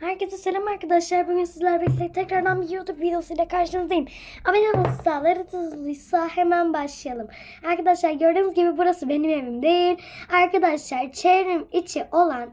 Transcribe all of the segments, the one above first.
Herkese selam arkadaşlar. Bugün sizlerle birlikte tekrardan bir YouTube videosuyla karşınızdayım. Abone olursa, hızlıysa hemen başlayalım. Arkadaşlar gördüğünüz gibi burası benim evim değil. Arkadaşlar çevrim içi olan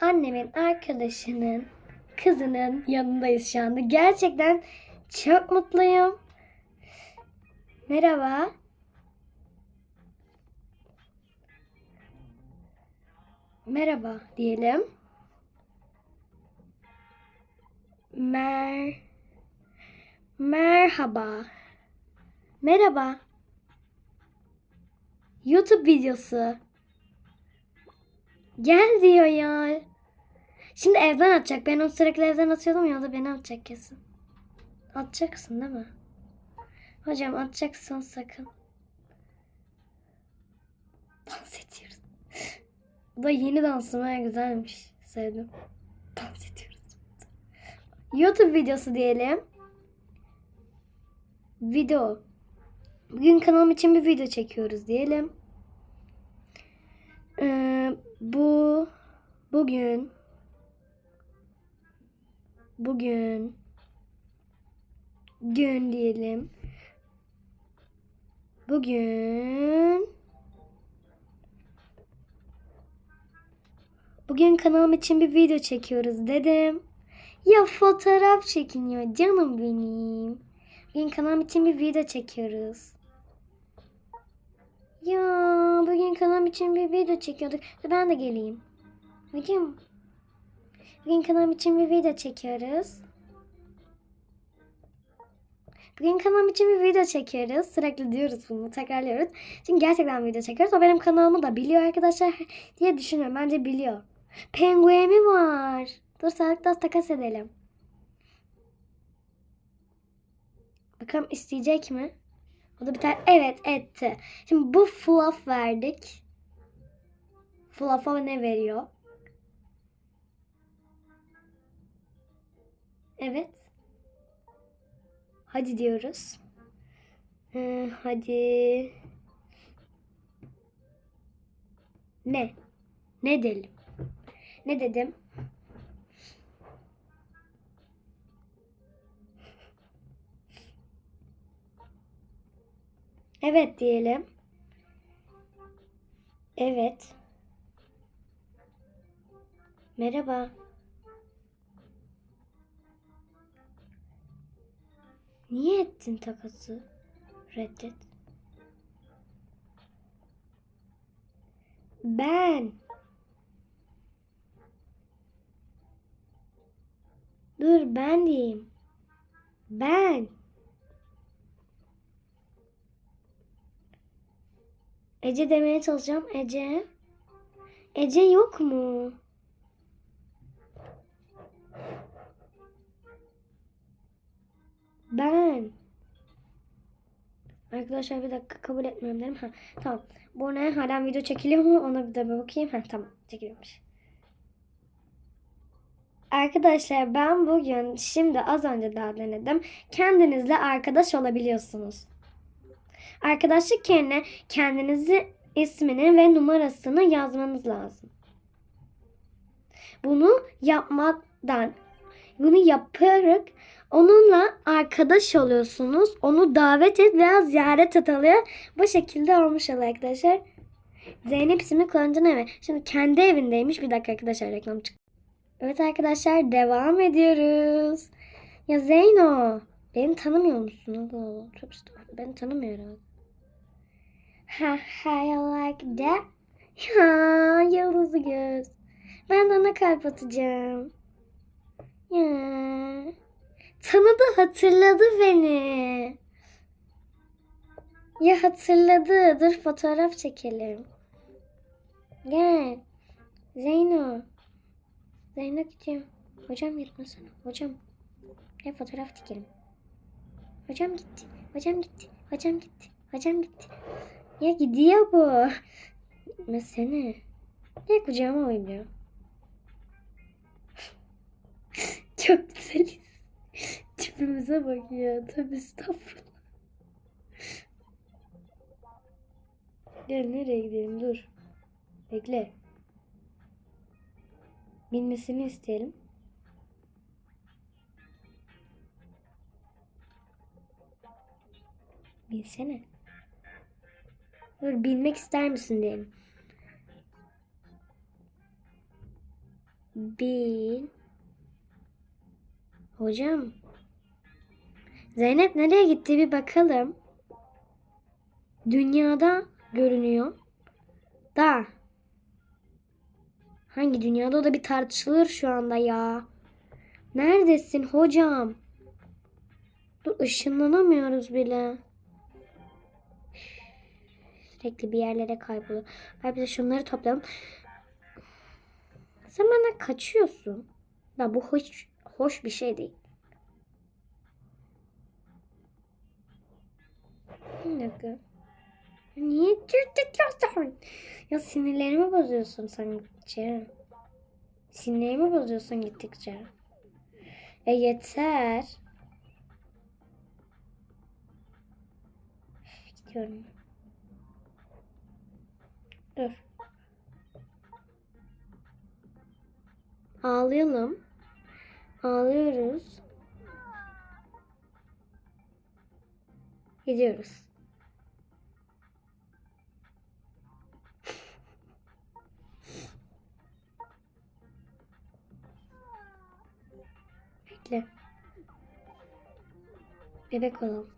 annemin arkadaşının kızının yanındayız şu anda. Gerçekten çok mutluyum. Merhaba. Merhaba diyelim. Mer Merhaba. Merhaba. YouTube videosu. Gel diyor ya. Şimdi evden atacak. Ben onu sürekli evden atıyordum ya da beni atacak kesin. Atacaksın değil mi? Hocam atacaksın sakın. Dans ediyoruz. Bu da yeni dansım güzelmiş. Sevdim. Dans. YouTube videosu diyelim. Video. Bugün kanalım için bir video çekiyoruz diyelim. Ee, bu bugün bugün gün diyelim. Bugün Bugün kanalım için bir video çekiyoruz dedim. Ya fotoğraf çekiniyor canım benim. Bugün kanalım için bir video çekiyoruz. Ya bugün kanalım için bir video çekiyorduk. Ben de geleyim. Hocam. Bugün kanalım için bir video çekiyoruz. Bugün kanalım için bir video çekiyoruz. Sürekli diyoruz bunu, tekrarlıyoruz. Çünkü gerçekten video çekiyoruz. O benim kanalımı da biliyor arkadaşlar diye düşünüyorum. Bence biliyor. Pengueni var. Dur sağlıkta takas edelim. Bakalım isteyecek mi? O da bir tane evet etti. Şimdi bu fluff verdik. Fluff'a ne veriyor? Evet. Hadi diyoruz. Ee, hadi. Ne? Ne dedim? Ne dedim? Evet diyelim. Evet. Merhaba. Niye ettin takası? Reddet. Ben. Dur ben diyeyim. Ben. Ece demeye çalışacağım. Ece. Ece yok mu? Ben. Arkadaşlar bir dakika kabul etmiyorum dedim. Ha, tamam. Bu ne? Hala video çekiliyor mu? Ona bir de bir bakayım. Ha, tamam. Çekiliyormuş. Arkadaşlar ben bugün şimdi az önce daha denedim. Kendinizle arkadaş olabiliyorsunuz. Arkadaşlık yerine kendinizi ismini ve numarasını yazmanız lazım. Bunu yapmaktan bunu yaparak onunla arkadaş oluyorsunuz. Onu davet et veya ziyaret et alıyor. Bu şekilde olmuş oluyor arkadaşlar. Zeynep isimli kullanıcının evi. Şimdi kendi evindeymiş. Bir dakika arkadaşlar reklam çıktı. Evet arkadaşlar devam ediyoruz. Ya Zeyno beni tanımıyor musun? Allah Allah. Çok estağfurullah. Beni tanımıyor. Ha ha you like that? Ya yıldız göz. Ben de ona kalp atacağım. Ya. Tanıdı hatırladı beni. Ya hatırladı. Dur fotoğraf çekelim. Gel. Zeyno. Zeyno gidiyor. Hocam gitmesene. Hocam. Gel fotoğraf çekelim. Hocam gitti. Hocam gitti. Hocam gitti. Hocam gitti. Ya gidiyor bu. Gitmesene. Gel kucağıma oynuyor. Çok güzeliz. Tipimize bak ya. Tabii estağfurullah. Gel nereye gidelim dur. Bekle. Binmesini isteyelim. Bilsene. Dur bilmek ister misin diyelim. Bil. Hocam. Zeynep nereye gitti bir bakalım. Dünyada görünüyor. Da. Hangi dünyada o da bir tartışılır şu anda ya. Neredesin hocam? Dur ışınlanamıyoruz bile. Sürekli bir yerlere kayboluyor. Ben bir de şunları toplayalım. Sen bana kaçıyorsun. Da bu hoş, hoş bir şey değil. Dakika. Niye tırtıklıyorsun? Ya sinirlerimi bozuyorsun sen gittikçe. Sinirlerimi bozuyorsun gittikçe. E yeter. Gidiyorum. Dur. Ağlayalım. Ağlıyoruz. Gidiyoruz. Bekle. Bebek olalım.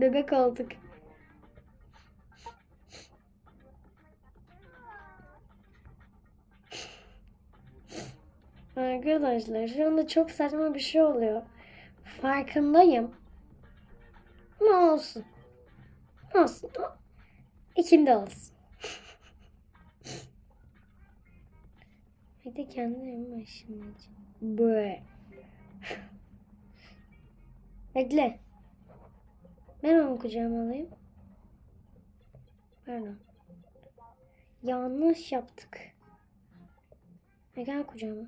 Bebek olduk. Arkadaşlar şu anda çok saçma bir şey oluyor. Farkındayım. Ne olsun. Olsun. İkinde olsun. Bir de kendi evime ışınlayacağım. Böyle. Bekle. Ben onu kucağıma alayım. Pardon. Yanlış yaptık. E gel kucağıma.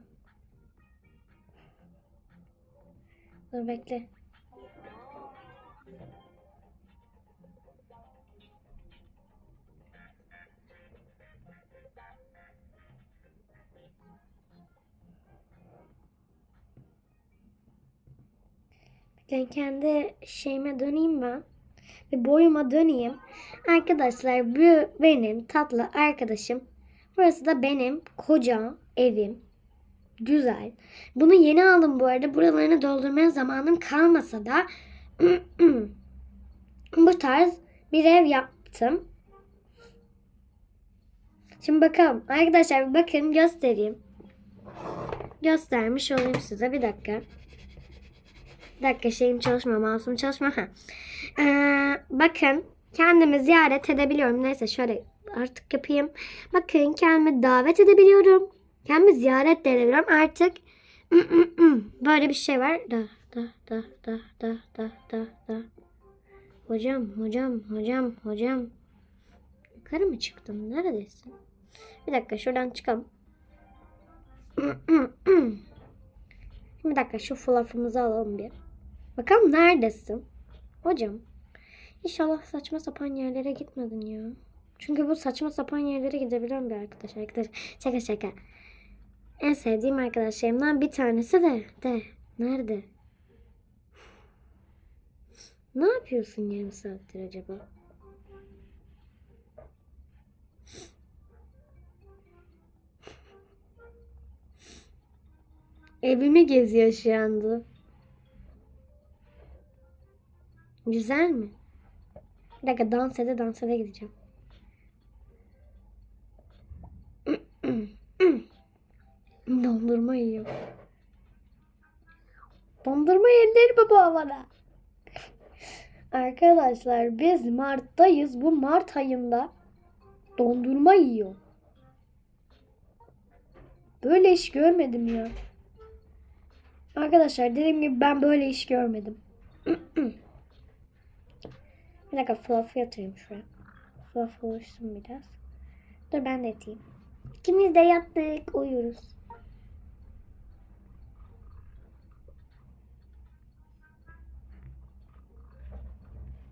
Dur bekle. Bekleyin kendi şeyime döneyim ben. Ve boyuma döneyim. Arkadaşlar bu benim tatlı arkadaşım. Burası da benim koca evim. Güzel. Bunu yeni aldım bu arada. Buralarını doldurmaya zamanım kalmasa da bu tarz bir ev yaptım. Şimdi bakalım. Arkadaşlar bakın göstereyim. Göstermiş olayım size. Bir dakika. Bir dakika şeyim çalışmıyor. Mouse'um çalışmıyor. Ha. Ee, bakın kendimi ziyaret edebiliyorum. Neyse şöyle artık yapayım. Bakın kendimi davet edebiliyorum. Kendimi ziyaret de edebiliyorum. Artık böyle bir şey var. Da da da da da da da da. Hocam, hocam, hocam, hocam. Yukarı mı çıktım? Neredesin? Bir dakika şuradan çıkalım. bir dakika şu fluff'ımızı alalım bir. Bakalım neredesin? Hocam. İnşallah saçma sapan yerlere gitmedin ya. Çünkü bu saçma sapan yerlere gidebilen bir arkadaş. Arkadaş şaka şaka. En sevdiğim arkadaşlarımdan bir tanesi de de nerede? Ne yapıyorsun yarım saattir acaba? Evimi geziyor şu anda. Güzel mi? Bir dakika dans ede dans ede gideceğim. Dondurma yiyor. Dondurma yenir baba bana. Arkadaşlar biz Mart'tayız. Bu Mart ayında dondurma yiyor. Böyle iş görmedim ya. Arkadaşlar dediğim gibi ben böyle iş görmedim. Bir dakika fluff yatırayım şuraya. Fluff oluşsun biraz. Dur ben de yatayım. İkimiz de yattık. Uyuyoruz.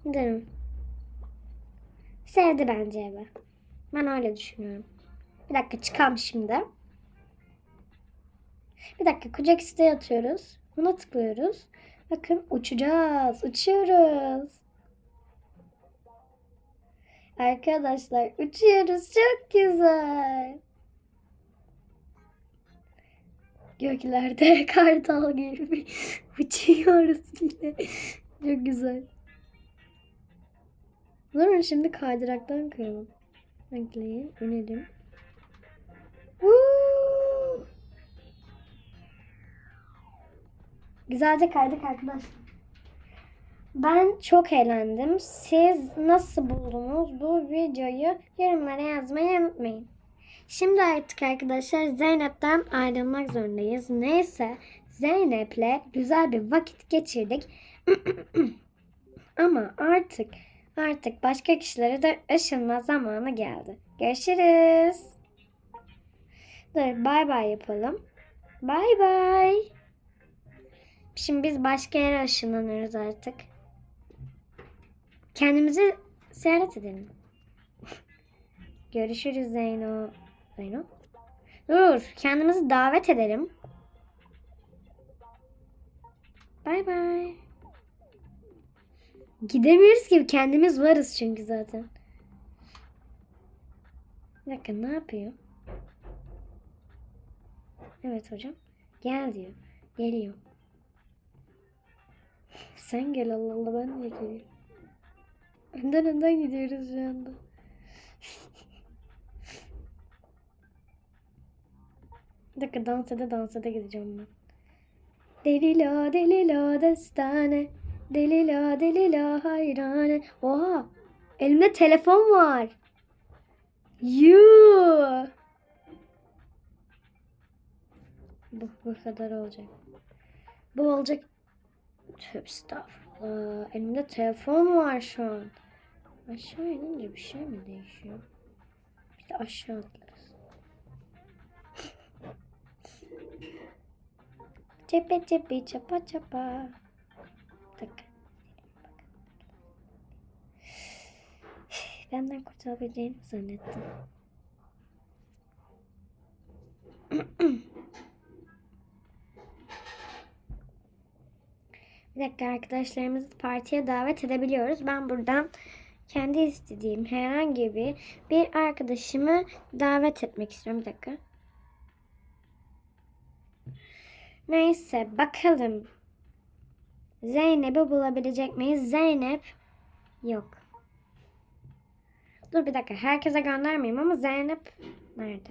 Gidelim. Sevdi bence evi. Ben öyle düşünüyorum. Bir dakika çıkalım şimdi. Bir dakika kucak isteği atıyoruz. Buna tıklıyoruz. Bakın uçacağız. Uçuyoruz. Arkadaşlar uçuyoruz. Çok güzel. Göklerde kartal gibi uçuyoruz yine. Çok güzel. Zaman şimdi kaydıraktan kayalım. Bekleyin. inelim. Woo! Güzelce kaydık arkadaşlar. Ben çok eğlendim. Siz nasıl buldunuz bu videoyu? Yorumlara yazmayı unutmayın. Şimdi artık arkadaşlar Zeynep'ten ayrılmak zorundayız. Neyse Zeynep'le güzel bir vakit geçirdik. Ama artık artık başka kişilere de ışınma zamanı geldi. Görüşürüz. Dur bay bay yapalım. Bay bay. Şimdi biz başka yere ışınlanıyoruz artık. Kendimizi ziyaret edelim. Görüşürüz Zeyno. Zeyno? Dur, kendimizi davet edelim. Bay bay. Gidemiyoruz ki kendimiz varız çünkü zaten. Bir dakika ne yapıyor? Evet hocam. Gel diyor. Geliyor. Sen gel Allah Allah ben niye geleyim? Önden önden gidiyoruz şu anda. Bir dakika dans ede dans ede gideceğim ben. Delila delila destane. Delila delila hayrane. Oha! Elimde telefon var. Yuu. Bu, bu kadar olacak. Bu olacak. Tövbe estağfurullah. Elimde telefon var şu an. Aşağı inince bir şey mi değişiyor? Bir de aşağı atlarız. Cepe cepe çapa çapa. Dakika. Benden kurtulabileceğini mi zannettim. Bir dakika arkadaşlarımızı partiye davet edebiliyoruz. Ben buradan kendi istediğim herhangi bir bir arkadaşımı davet etmek istiyorum. Bir dakika. Neyse bakalım. Zeynep'i bulabilecek miyiz? Zeynep yok. Dur bir dakika. Herkese göndermeyeyim ama Zeynep nerede?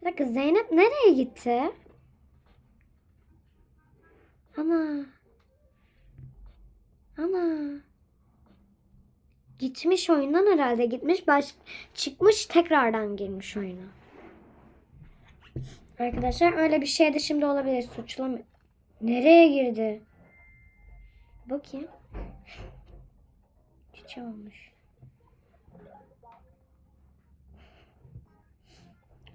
Bir dakika Zeynep nereye gitti? Ana. Ana. Gitmiş oyundan herhalde gitmiş baş çıkmış tekrardan girmiş oyuna. Arkadaşlar öyle bir şey de şimdi olabilir suçlama. Nereye girdi? Bakayım. Çiçeği olmuş.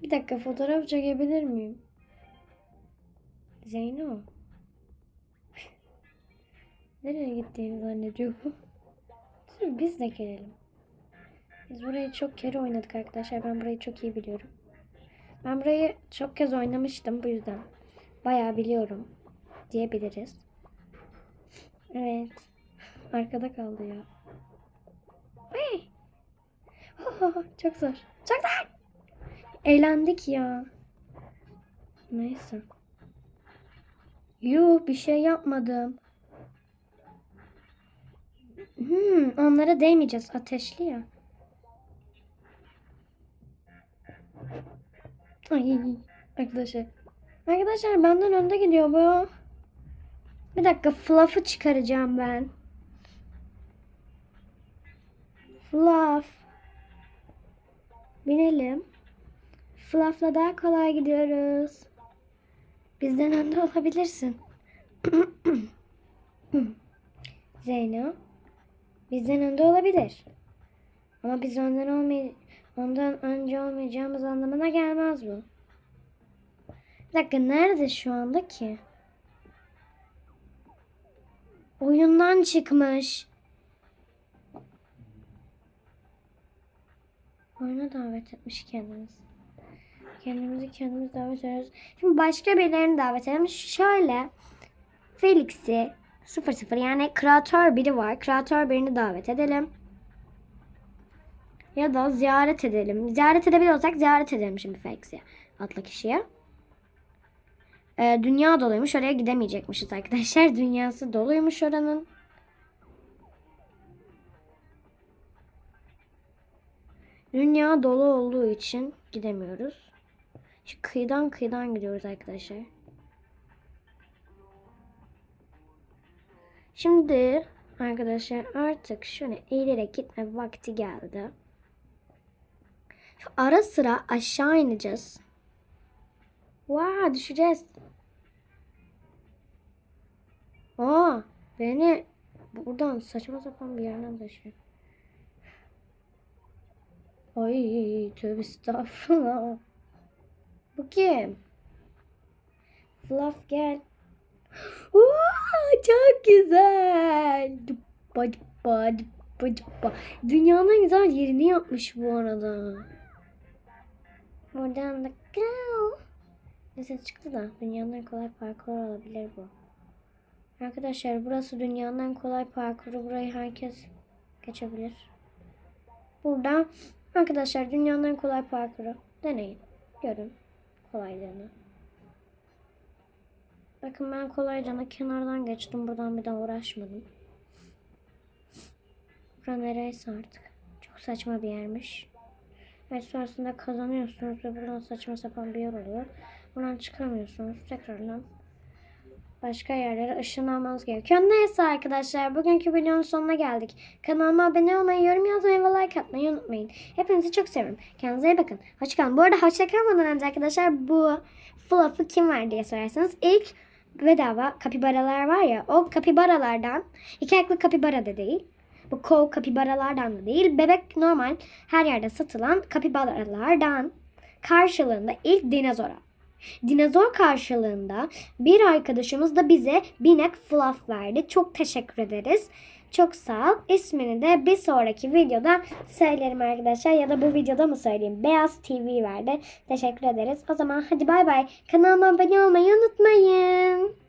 Bir dakika fotoğraf çekebilir miyim? Zeyno. Nereye gittiğini zannediyor bu. Dur biz de gelelim. Biz burayı çok kere oynadık arkadaşlar. Ben burayı çok iyi biliyorum. Ben burayı çok kez oynamıştım bu yüzden. Bayağı biliyorum diyebiliriz. Evet. Arkada kaldı ya. Hey. çok zor. Çok zor. Eğlendik ya. Neyse. Yuh bir şey yapmadım. Hmm, onlara değmeyeceğiz. Ateşli ya. Ay arkadaşlar. Arkadaşlar benden önde gidiyor bu. Bir dakika Fluff'ı çıkaracağım ben. Fluff. Binelim. Fluff'la daha kolay gidiyoruz. Bizden önde olabilirsin. Zeyno. Bizden önde olabilir. Ama biz ondan olmay ondan önce olmayacağımız anlamına gelmez bu. Bir dakika nerede şu anda ki? Oyundan çıkmış. Oyuna davet etmiş kendimiz. Kendimizi kendimiz davet ediyoruz. Şimdi başka birilerini davet edelim. Şöyle Felix'i 00 yani kreatör biri var. Kreatör birini davet edelim. Ya da ziyaret edelim. Ziyaret edebiliyorsak ziyaret edelim şimdi Felix'i adlı kişiye. Ee, dünya doluymuş. Oraya gidemeyecekmişiz arkadaşlar. Dünyası doluymuş oranın. Dünya dolu olduğu için gidemiyoruz. Şu kıyıdan kıyıdan gidiyoruz arkadaşlar. Şimdi arkadaşlar artık şunu eğilerek gitme vakti geldi. Şu ara sıra aşağı ineceğiz. Vaa düşeceğiz. Aa beni buradan saçma sapan bir yerden taşıyor. Ay tövbe estağfurullah. Bu kim? Fluff gel. Oo, çok güzel. Duppa duppa duppa duppa. Dünyanın güzel yerini yapmış bu arada. Buradan da go. Neyse çıktı da dünyanın kolay parkur olabilir bu. Arkadaşlar burası dünyanın kolay parkuru. Burayı herkes geçebilir. Burada arkadaşlar dünyanın kolay parkuru. Deneyin. Görün kolaylığını. Bakın ben kolayca kenardan geçtim. Buradan bir daha uğraşmadım. Bura nereyse artık. Çok saçma bir yermiş. Evet sonrasında kazanıyorsunuz ve buradan saçma sapan bir yer oluyor. Buradan çıkamıyorsunuz. Tekrardan başka yerlere ışınlanmanız gerekiyor. Neyse arkadaşlar bugünkü videonun sonuna geldik. Kanalıma abone olmayı, yorum yazmayı ve like atmayı unutmayın. Hepinizi çok seviyorum. Kendinize iyi bakın. Hoşçakalın. Bu arada hoşçakalmadan önce arkadaşlar bu fluff'ı kim ver diye sorarsanız ilk bedava kapibaralar var ya o kapibaralardan iki ayaklı kapibara da değil. Bu kov kapibaralardan da değil. Bebek normal her yerde satılan kapibaralardan karşılığında ilk dinozora. Dinozor karşılığında bir arkadaşımız da bize binek fluff verdi. Çok teşekkür ederiz. Çok sağ ol. İsmini de bir sonraki videoda söylerim arkadaşlar. Ya da bu videoda mı söyleyeyim? Beyaz TV verdi. Teşekkür ederiz. O zaman hadi bay bay. Kanalıma abone olmayı unutmayın.